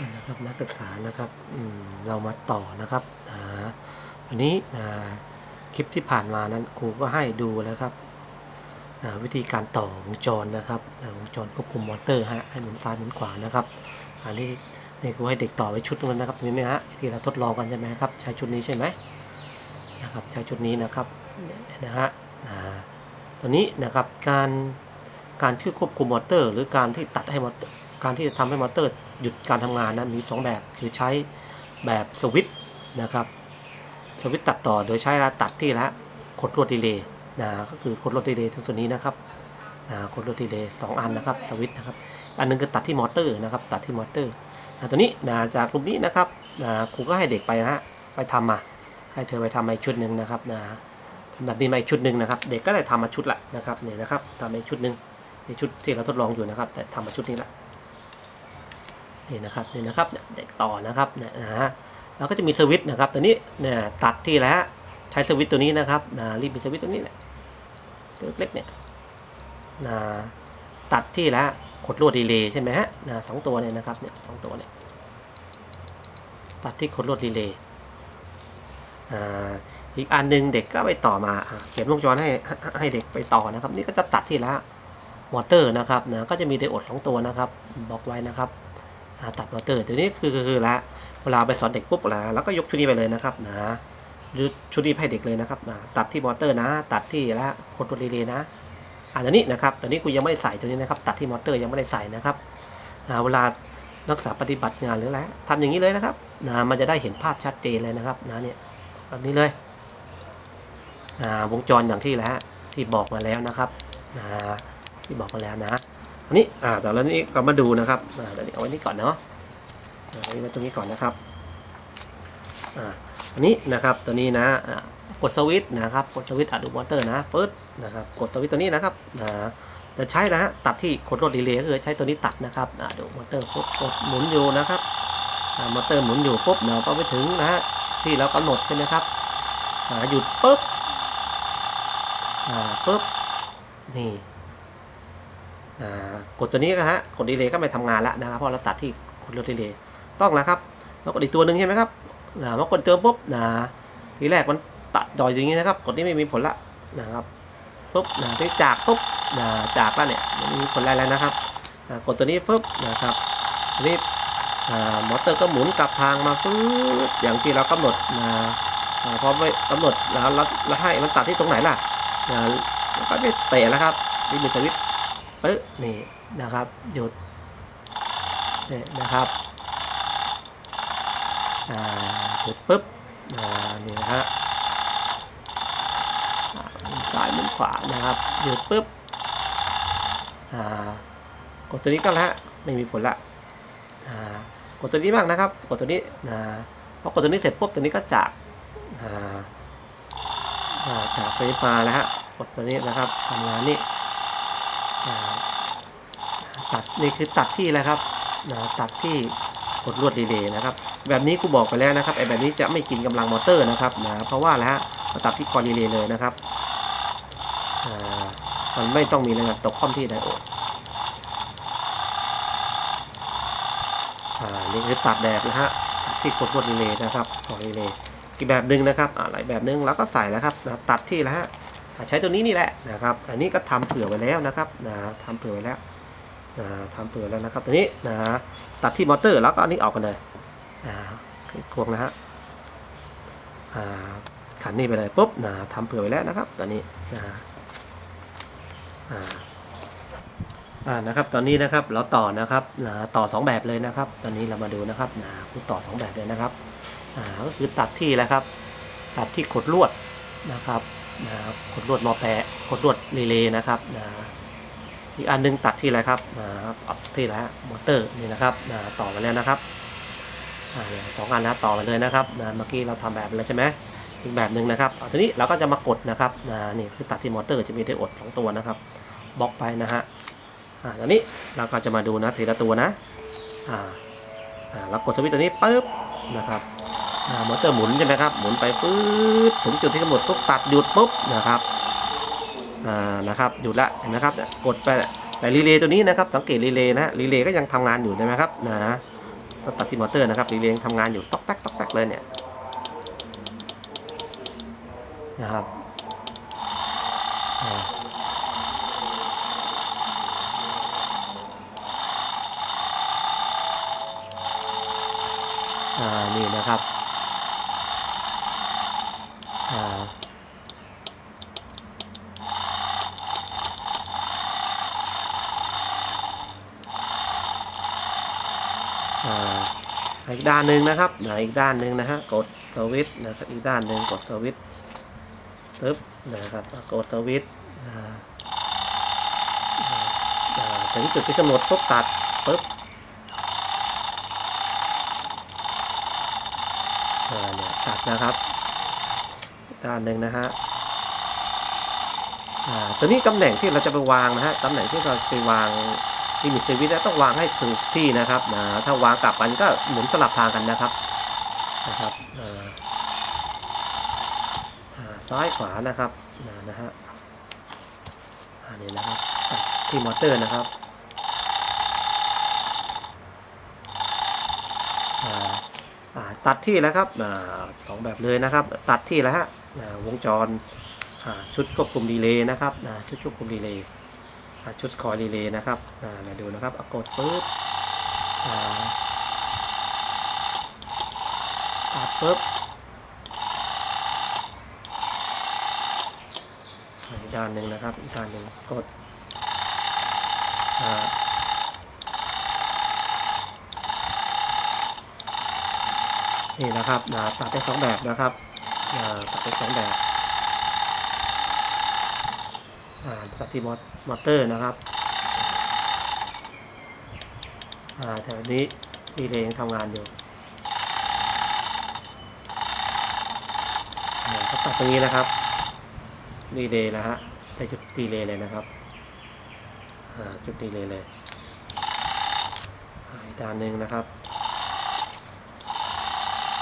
นะครับนักศึกษานะครับเรามาต่อนะครับนะวันนี้นะคลิปที่ผ่านมานั้นครูก็ให้ดูแล้วครับนะวิธีการต่อวงจรนะครับวงจรควบคุมมอเตอร์ฮะให้หมุนซ้ายหมุนขวานะครับ อันนี้นี่ครูให้เด็กต่อไว้ชุดนึงนะครับตรงนี้นะฮะที่เราทดลองกันใช่ไหมครับใช้ชุดนี้ใช่ไหมนะครับใช้ชุดนี้นะครับนะฮะนะตัวนี้นะครับการการที่ควบคุมมอเตอร์ หรือการที่ตัดให้มอเตอร์การที่จะทำให้มอเตอร์ หยุดการทำงานนั้นมี 2 แบบคือใช้แบบสวิตนะครับสวิตตัดต่อโดยใช้ละตัดที่ละขดลวดดีเลย์นะก็คือขดลวดดีเลย์ทั้งส่วนนี้นะครับนะขดลวดดีเลย์สองอันนะครับสวิตนะครับอันหนึงก็ตัดที่มอเตอร์นะครับตัดที่มอเตอร์นะตัวนี้นะจากรูปนี้นะครับนะครูก็ให้เด็กไปนะฮะไปทำมา ให้เธอไปทำมาอีกชุดหนึ่งนะครับนะทำแบบนี้มาอีกชุดหนึ่งนะครับ เด็กก็ได้ทำมาชุดละนะครับเนี่ยนะครับทำมาอีกชุดหนึ่งในชุดที่เราทดลองอยู่นะครับ แต่ทำมาชุดนี้ละ นี่นะครับนี่นะครับเด็กต่อนะครับน่ะฮะเราก็จะมีสวิตช์นะครับตัวนี้เนี่ยตัดที่แล้วใช้สวิตช์ตัวนี้นะครับนะรีบมีสวิตช์ตัวนี้แหละตัวเล็กเนี่ยนะตัดที่แล้วขดลวดดีเลย์ใช่ไหมฮะนะสองตัวเนี่ยนะครับเนี่ยสองตัวเนี่ยตัดที่ขดลวดดีเลย์อ่าอีกอันหนึงเด็กก็ไปต่อมาอเขียนวงจรให้ให้เด็กไปต่อนะครับ นี่ก็จะตัดที่แล้วมอเตอร์นะครับนะก็จะมีไดโอดสองตัวนะครับบอกไว้นะครับ ตัดมอเตอร์ตัวนี้คือคือละเวลาไปสอนเด็กปุ๊บละแล้วก็ยกชุดนี้ไปเลยนะครับนะยุชุดนี้ให้เด็กเลยนะครับนะตัดที่มอเตอร์นะ ตัดที่ละคนตัวรีเลย์นะอ่าตัวนี้นะครับตัวนี้กูยังไม่ได้ใส่ตัวนี้นะครับ ตัดที่มอเตอร์ยังไม่ได้ใส่นะครับเวลานักศึกษาปฏิบัติงานหรืออะไรทำอย่างนี้เลยนะครับนะมันจะได้เห็นภาพชัดเจนเลยนะครับนะเนี่ยแบบนี้เลยวงจรอย่างที่แล้วที่บอกมาแล้วนะครับนะที่บอกมาแล้วนะ อันนี้อ่าแต่แล้วนี้ก็มาดูนะครับอ่าเดี๋ยวนี้เอาไว้นี่ก่อนเนาะอ่าเอาไว้ตรงนี้ก่อนนะครับอ่าอันนี้นะครับตัวนี้นะกดสวิตช์นะครับกดสวิตช์อัดดูมอเตอร์นะเฟิร์สนะครับกดสวิตช์ตัวนี้นะครับอ่าจะใช้นะฮะตัดที่ขดรถดีเลย์ก็คือใช้ตัวนี้ตัดนะครับอ่าดูมอเตอร์ปุ๊บกดหมุนอยู่นะครับอ่ามอเตอร์หมุนอยู่ปุ๊บเราก็ไปถึงนะฮะที่เรากำหนดใช่ไหมครับอ่าหยุดปุ๊บอ่าปุ๊บนี่ กดตัวนี้ก็ฮะกดดีเลย์ก็ไม่ทำงานแล้วนะครับเพราะเราตัดที่กดลดดีเลย์ต้องแล้วครับแล้วกดอีกตัวหนึ่งใช่ไหมครับนะพอกดเติมปุ๊บนะทีแรกมันตัดดอยอย่างนี้นะครับ กดนี้ไม่มีผลละนะครับปุ๊บนะที่จากปุ๊บนะจากแล้วเนี่ยมันมีผลอะไรแล้วนะครับนะกดตัวนี้ปุ๊บนะครับทีนี้อ่ามอเตอร์ก็หมุนกลับทางมาฟื้ดอย่างที่เรากำหนดนะพอไม่กำหนดแล้วแล้วให้มันตัดที่ตรงไหนล่ะนะแล้วก็ไม่เตะแล้วครับนี่มีสวิต ปึ๊บนี่นะครับ หยุดเนี่ยนะครับอ่าหยุดปุ๊บอ่านี่นะฮะอ่ามุนซ้ายมุนขวานะครับ หยุดปุ๊บอ่ากดตัวนี้ก็แล้วไม่มีผลละอ่ากดตัวนี้บ้างนะครับ กดตัวนี้นะพอกดตัวนี้เสร็จปุ๊บตัวนี้ก็จากอ่าจากไฟฟ้าแล้วฮะกดตัวนี้นะครับทำงานนี่ ตัดนี่คือตัดที่แล้วครับนะตัดที่กดลวดดีเลย์นะครับ แบบนี้กูบอกไปแล้วนะครับไอแบบนี้จะไม่กินกำลังมอเตอร์นะครับนะเพราะว่าแล้วฮะมาตัดที่คอดีเลย์เลยนะครับมันไม่ต้องมีแรงอัดตกข้อมที่ไดโอดนี่คือตัดแบบนะฮะที่กดลวดดีเลย์นะครับของดีเลย์อีกแบบหนึ่งนะครับอ่าหลายแบบหนึ่งแล้วก็ใส่แล้วครับนะตัดที่แล้วฮะ ใช้ตัวนี้นี่แหละนะครับ อันนี้ก็ทำเผื่อไว้แล้วนะครับนะทำเผื่อไว้แล้วนะทำเผื่อแล้วนะครับตัวนี้นะตัดที่มอเตอร์แล้วก็อันนี้ออกกันเลยนะควงนะฮะอ่าขันนี่ไปเลยปุ๊บนะทำเผื่อไว้แล้วนะครับตัวนี้นะอ่าอ่านะครับตอนนี้นะครับเราต่อนะครับนะต่อ 2 แบบเลยนะครับ ตอนนี้เรามาดูนะครับนะกูต่อ 2 แบบเลยนะครับอ่าก็คือตัดที่แล้วครับ ตัดที่ขดลวดนะครับ นะขดลวดมอแปะขดลวดรีเลย์นะครับนะอีกอันหนึงตัดที่อะไรครับนะครับตัดที่อะไรฮะมอเตอร์นี่นะครับนะต่อมาแล้วนะครับสองอันนะต่อมาเลยนะครับนะเมื่อกี้เราทำแบบแล้วใช่ไหมอีกแบบหนึ่งนะครับเอาทีนี้เราก็จะมากดนะครับนะนี่คือตัดที่มอเตอร์จะมีไดโอดสองตัวนะครับบล็อกไปนะฮะอ่าตอนนี้เราก็จะมาดูนะทีละตัวนะอ่าอ่าเรากดสวิตช์ตัวนี้ปุ๊บนะครับ มอเตอร์หมุนใช่ไหมครับหมุนไปปื๊ดถึงจุดที่กำหนดปุ๊บตัดหยุดปุ๊บนะครับอ่านะครับหยุดละเห็นไหมครับกดไปแต่รีเลย์ตัวนี้นะครับสังเกตรีเลย์นะฮะรีเลย์ก็ยังทำงานอยู่ใช่ไหมครับนะต้องตัดที่มอเตอร์นะครับรีเลย์ทำงานอยู่ตอกแต๊กตอกแต๊กเลยเนี่ยนะครับอ่าอ่านี่นะครับ อ่าอีกด้านหนึ่งนะครับนะอีกด้านหนึ่งนะฮะ กดสวิตช์นะครับ อีกด้านหนึ่งกดสวิตช์ปึ๊บนะครับ กดสวิตช์อ่าอ่าถึงจุดที่กำหนดปุ๊บตัดปึ๊บเนี่ยตัดนะครับ ด้านหนึ่งนะฮะอ่าตัวนี้ตำแหน่งที่เราจะไปวางนะฮะตำแหน่งที่เราไปวางลิมิตเซวิตต้องวางให้ถูกที่นะครับนะถ้าวางกลับกันก็หมุนสลับทางกันนะครับนะครับอ่าซ้ายขวานะครับนะนะฮะอันนี้นะครับตัดที่มอเตอร์นะครับอ่าอ่าตัดที่แล้วครับอ่าสองแบบเลยนะครับ ตัดที่แล้วฮะ วงจรชุดควบคุมดีเลย์นะครับชุดควบคุมดีเลย์ชุดคอยรีเลย์นะครับมาดูนะครับกดปุ๊บอัดปุ๊บอีกด้านหนึ่งนะครับอีกด้านหนึ่งกดนี่นะครับอ่าตัดได้สองแบบนะครับ อ่าตัดได้สองแบบอ่าตัดที่มอมอเตอร์นะครับอ่าแต่วันนี้ดีเลยยังทำงานอยู่อ่าก็ตัดตรงนี้นะครับดีเลย์แล้วฮะได้จุดดีเลยเลยนะครับอ่าจุดดีเลยเลยอ่าอีกด้านหนึ่งนะครับ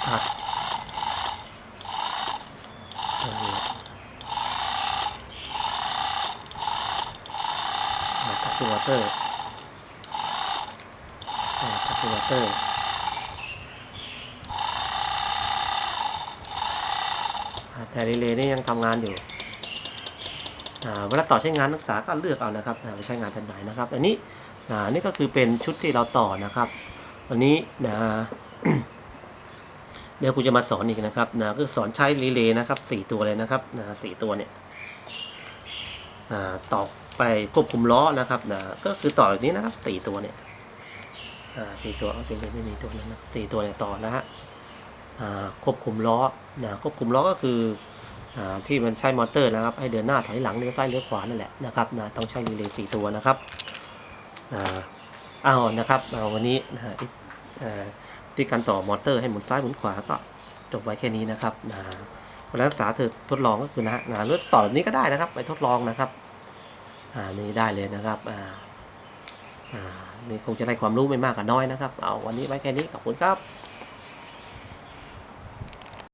ตัดตรงนี้ อ่าตัดตัวว อเตอร์อ่าตัดตัวอเตอร์แต่รีเลย์นี่ยังทำงานอยู่เวลาต่อใช้งานนักศึกษาก็เลือกเอานะครับอ่าไปใช้งานทันไหนนะครับ อันนี้อ่านี่ก็คือเป็นชุดที่เราต่อนะครับ วันนี้นะเดี๋ยวครูจะมาสอนอีกนะครับนะก็สอนใช้รีเลย์นะครับสี่ตัวเลยนะครับนะสี่ตัวเนี่ย ต่อไปควบคุมล้อนะครับนะก็คือต่อแบบนี้นะครับสี่ตัวเนี่ยสี่ตัวเอาจริงๆไม่มีตัวนั้นนะสี่ตัวเนี่ยต่อนะฮะควบคุมล้อนะควบคุมล้อก็คืออที่มันใช้มอเตอร์นะครับให้เดินหน้าถอยหลังเลี้ยวซ้ายเลี้ยวขวานั่นแหละนะครับนะต้องใช้รีเลย์สี่ตัวนะครับอ่าเอานะครับเอาวันนี้นะฮะที่การต่อมอเตอร์ให้หมุนซ้ายหมุนขวาก็จบไว้แค่นี้นะครับนะ เวลาศึกษาเธอทดลองก็คือนะฮะนะหรือต่อแบบนี้ก็ได้นะครับ ไปทดลองนะครับอ่านี่ได้เลยนะครับอ่าอ่านี่คงจะได้ความรู้ไม่มากก็น้อยนะครับ เอาวันนี้ไว้แค่นี้ขอบคุณครับ